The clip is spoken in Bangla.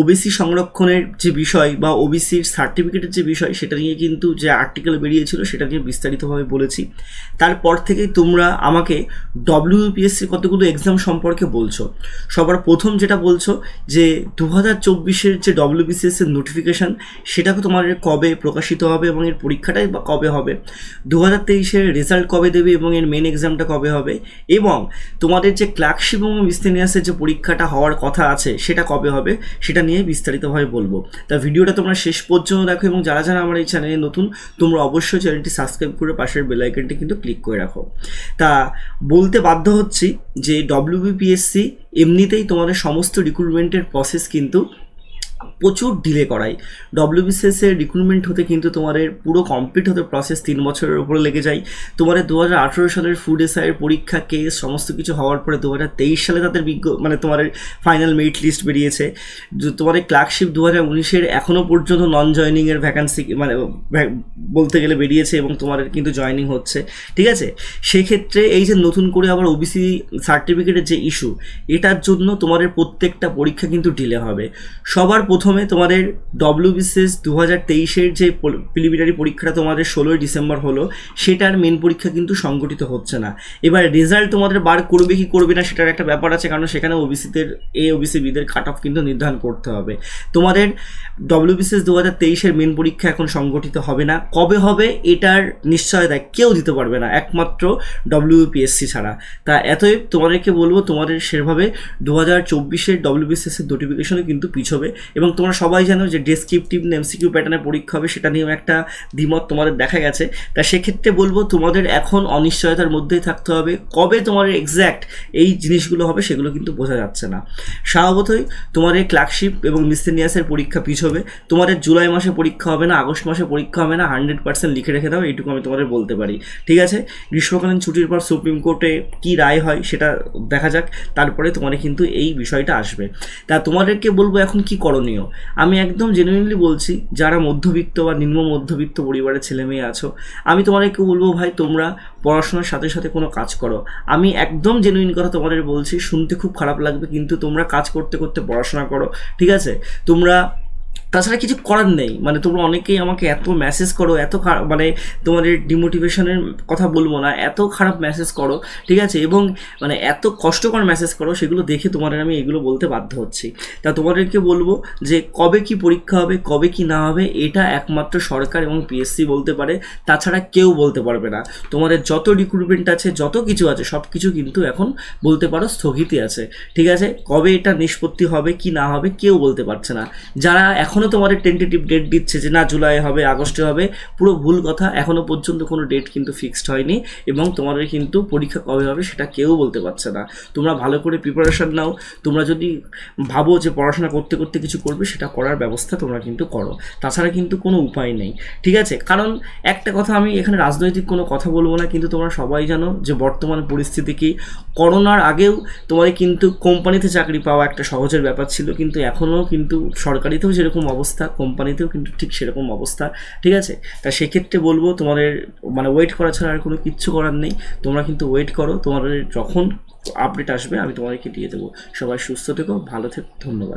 ওবিসি সংরক্ষণের যে বিষয় বা ওবিসির সার্টিফিকেটের যে বিষয়, সেটা নিয়ে কিন্তু যে আর্টিকেল বেরিয়েছিল, সেটা নিয়ে বিস্তারিতভাবে বলেছি। তারপর থেকে তোমরা আমাকে ডব্লিউপিএসসি কতগুলো এক্সাম সম্পর্কে বলছো। সবার প্রথম যেটা বলছো, যে দু হাজার চব্বিশের যে ডব্লিউবিসিএস এর নোটিফিকেশান সেটা তোমাদের কবে প্রকাশিত হবে এবং এর পরীক্ষাটাই বা কবে হবে? দু হাজার তেইশের রেজাল্ট কবে দেবে এবং এর মেন এক্সামটা কবে হবে? এবং তোমাদের যে ক্লার্কশিপ এবং মিসলেনিয়াসের যে পরীক্ষাটা হওয়ার কথা আছে, সেটা কবে হবে? সেটা নিয়ে বিস্তারিতভাবে বলব। তা ভিডিওটা তোমরা শেষ পর্যন্ত দেখো এবং যারা যারা আমার এই চ্যানেলে নতুন, তোমরা অবশ্যই চ্যানেলটি সাবস্ক্রাইব করে পাশের বেল আইকনটি কিন্তু ক্লিক করে রাখো। তা বলতে বাধ্য হচ্ছি যে ডব্লিউবিপিএসসি এমনিতেই তোমাদের সমস্ত রিক্রুটমেন্টের প্রসেস কিন্তু প্রচুর ডিলে করায়। ডব্লিউবিসিএস এর রিক্রুটমেন্ট হতে কিন্তু তোমাদের পুরো কমপ্লিট হতে প্রসেস তিন বছরের উপরে লেগে যায়। তোমাদের দু হাজার সালের ফুড এসআইয়ের পরীক্ষা কেস সমস্ত কিছু হওয়ার পরে দু হাজার তেইশ সালে তাদের বিজ্ঞ মানে তোমাদের ফাইনাল মেরিট লিস্ট বেরিয়েছে। যে তোমাদের ক্লার্কশিপ দু হাজার উনিশের এখনও পর্যন্ত নন জয়নিংয়ের ভ্যাকান্সি মানে বলতে গেলে বেরিয়েছে এবং তোমাদের কিন্তু জয়নিং হচ্ছে। ঠিক আছে? সেক্ষেত্রে এই যে নতুন করে আবার ওবিসি সার্টিফিকেটের যে ইস্যু এটার জন্য তোমাদের প্রত্যেকটা পরীক্ষা কিন্তু ডিলে হবে। সবার প্রথমে তোমাদের ডব্লিউবিসিএস দু হাজার তেইশের যে প্রিলিমিনারি পরীক্ষাটা তোমাদের ষোলোই ডিসেম্বর হলো, সেটার মেন পরীক্ষা কিন্তু সংগঠিত হচ্ছে না। এবার রেজাল্ট তোমাদের বার করবে কি করবে না সেটার একটা ব্যাপার আছে, কারণ সেখানে ওবিসিদের এ ওবিসি বিদের কাট অফ কিন্তু নির্ধারণ করতে হবে। তোমাদের ডব্লিউবিসিএস দু হাজার তেইশের মেন পরীক্ষা এখন সংগঠিত হবে না। কবে হবে এটার নিশ্চয়তা কেউ দিতে পারবে না, একমাত্র ডব্লিউপিএসসি ছাড়া। তা এতই তোমাদেরকে বলব, তোমাদের সেভাবে দু হাজার চব্বিশের ডব্লিউবিসিএস এর নোটিফিকেশনও কিন্তু পিছবে। এবং তোমরা সবাই জানো যে ডেসক্রিপটিভ এমসিকিউ প্যাটার্নের পরীক্ষা হবে, সেটা নিয়েও একটা দ্বিমত তোমাদের দেখা গেছে। তা সেক্ষেত্রে বলব তোমাদের এখন অনিশ্চয়তার মধ্যেই থাকতে হবে, কবে তোমাদের এক্স্যাক্ট এই জিনিসগুলো হবে সেগুলো কিন্তু বোঝা যাচ্ছে না। স্বভাবতই তোমাদের ক্লার্কশিপ এবং মিসলেনিয়াসের পরীক্ষা পিছবে তোমাদের জুলাই মাসে পরীক্ষা হবে না, আগস্ট মাসে পরীক্ষা হবে না হান্ড্রেড পার্সেন্ট লিখে রেখে দাও, এইটুকু আমি তোমাদের বলতে পারি। ঠিক আছে? গ্রীষ্মকালীন ছুটির পর সুপ্রিম কোর্টে কী রায় হয় সেটা দেখা যাক, তারপরে তোমাদের কিন্তু এই বিষয়টা আসবে। তা তোমাদেরকে বলব এখন কি করণীয়? আমি একদম জেনুইনলি বলছি, যারা মধ্যবিত্ত বা নিম্ন মধ্যবিত্ত পরিবারের ছেলে মেয়ে আছো, আমি তোমাদেরকে বলব ভাই, তোমরা পড়াশোনার সাথে সাথে কোনো কাজ করো। আমি একদম জেনুইন কথা তোমাদের বলছি, শুনতে খুব খারাপ লাগবে, কিন্তু তোমরা কাজ করতে করতে পড়াশোনা করো, ঠিক আছে? তোমরা তাছাড়া কিছু করার নেই। মানে তোমরা অনেকেই আমাকে এত মেসেজ করো, এত মানে তোমাদের ডিমোটিভেশনের কথা বলব না, এত খারাপ মেসেজ করো, ঠিক আছে? এবং মানে এত কষ্টকর মেসেজ করো, সেগুলো দেখে তোমাদের আমি এগুলো বলতে বাধ্য হচ্ছি। তা তোমাদেরকে বলব যে কবে কি পরীক্ষা হবে, কবে কি না হবে, এটা একমাত্র সরকার এবং পিএসসি বলতে পারে। তাছাড়া কেউ বলতে পারবে না। তোমাদের যত রিক্রুটমেন্ট আছে, যত কিছু আছে সব কিছু কিন্তু এখন বলতে পারো স্থগিতই আছে। ঠিক আছে? কবে এটা নিষ্পত্তি হবে, কি না হবে, কেউ বলতে পারছে না। যারা এখনও তোমাদের টেন্টেটিভ ডেট দিচ্ছে যে, না, জুলাই হবে, আগস্টে হবে। পুরো ভুল কথা এখনও পর্যন্ত কোনো ডেট কিন্তু ফিক্সড হয়নি এবং তোমাদের কিন্তু পরীক্ষা কবে হবে সেটা কেউ বলতে পারছে না। তোমরা ভালো করে প্রিপারেশন নাও। তোমরা যদি ভাবো যে, পড়াশোনা করতে করতে কিছু করবে, সেটা করার ব্যবস্থা তোমরা কিন্তু করো। তাছাড়া কিন্তু কোনো উপায় নেই, ঠিক আছে? কারণ একটা কথা আমি এখানে রাজনৈতিক কোনো কথা বলব না, কিন্তু তোমরা সবাই জানো যে, বর্তমান পরিস্থিতি কি? করোনার আগেও তোমাদের কিন্তু কোম্পানিতে চাকরি পাওয়া একটা সহজের ব্যাপার ছিল, কিন্তু এখনও কিন্তু সরকারিতেও যেরকম অবস্থা, কোম্পানিতেও কিন্তু ঠিক সেরকম অবস্থা, ঠিক আছে? তা সেক্ষেত্রে বলব তোমাদের মানে ওয়েট করা ছাড়া আর কোনো কিচ্ছু করার নেই। তোমরা কিন্তু ওয়েট করো, তোমাদের যখন আপডেট আসবে আমি তোমাদেরকে দিয়ে দেবো। সবাই সুস্থ থেকো, ভালো থেকো, ধন্যবাদ।